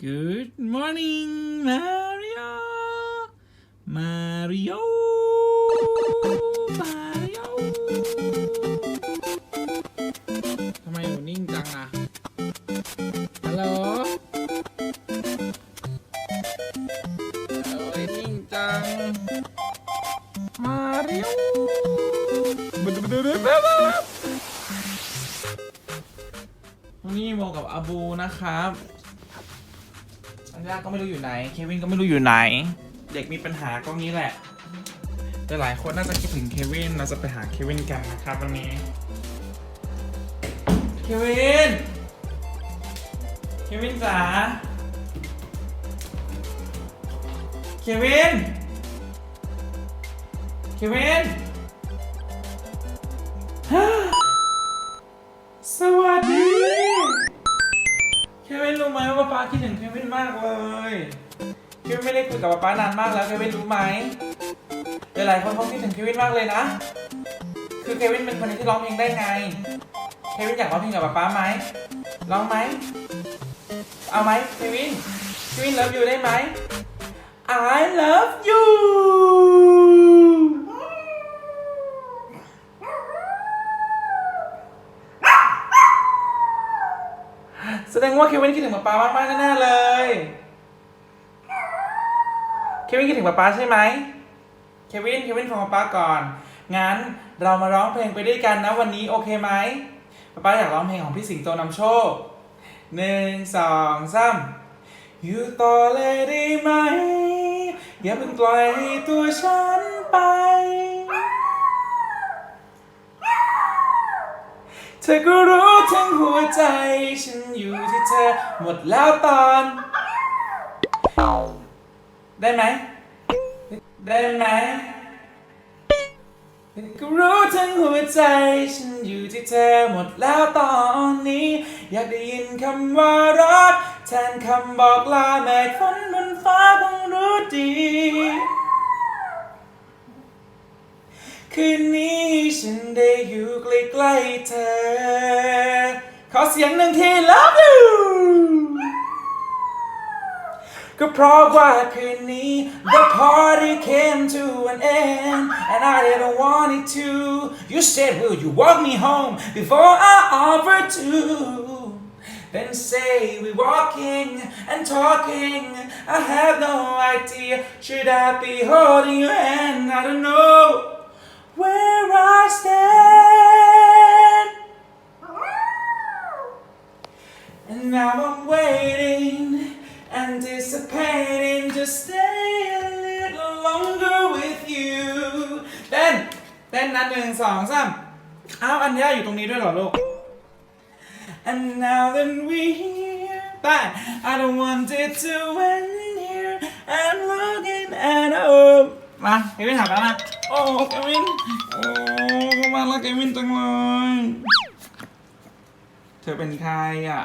Good morning Mario Mario Mario ทำไมอยู่นิ่งจังอะ ฮัลโหลโอ้ยนิ่งจังมาเร็วบึ๊ดบึ๊ดบึ๊ดบึ๊ดบึ๊ดวันนี้โมกับอาบูนะครับ อันยาก็ไม่รู้อยู่ไหน เควินก็ไม่รู้อยู่ไหน เด็กมีปัญหาก็งี้แหละ แต่หลายคนน่าจะคิดถึงเควิน เราจะไปหาเควินกันนะครับวันนี้ เควิน เควินจ๋า เควิน เควิน คิดถึงเควินมากเลยเควินไม่ได้คุยกับป๊านานมากแล้วเควินรู้ไหมหลายๆคนเขาคิดถึงเควินมากเลยนะ คือเควินเป็นคนที่ร้องเพลงได้ไง เควินอยากร้องเพลงกับป๊าไหมร้องไหม เอาไหมเควินเควิน love you ได้ไหม I love you แสดงว่าเควินคิดถึงป๊าป๊ามากๆแน่ๆเลย เควินคิดถึงป๊าป๊าใช่ไหม เควิน เควินฟังป๊าป๊าก่อน งั้นเรามาร้องเพลงไปด้วยกันนะวันนี้โอเคไหมป๊าป๊าอยากร้องเพลงของพี่สิงโตนำโชคหนึ่งสองสามอยู่ต่อเลยได้ไหม อย่าเพิ่งปล่อยให้ตัวฉันไป เธอก็รู้ทั้งหัวใจ ฉันอยู่ที่เธอหมดแล้วตอน ได้ไหม ได้ไหมเธอก็รู้ทั้งหัวใจ ฉันอยู่ที่เธอหมดแล้วตอนนี้ อยากได้ยินคำว่ารักแทนคำบอกลาแม่ฝนบนฟ้าคงรู้ดีคืนนี้ ฉันได้อยู่ใกล้ๆเธอ ขอเสียงหนึ่งที love you ก็เพราะว่าคืนนี้ the party came to an end and I didn't want it to you said will you walk me home before I offer to then say we walking and talking I have no idea should I be holding your hand I don't know where I stand and now I'm waiting, anticipating to stay a little longer with you. เต้นเต้นนัดหนึ่งสองสามอ้าวอัญญาอยู่ตรงนี้ด้วยเหรอลูก And now that we here, but I don't want it to end here. I'm looking at home. มาเควินถามแล้วนะ โอ้เควิน โอ้ก็มาแล้วเควินจังเลย เธอเป็นใครอะ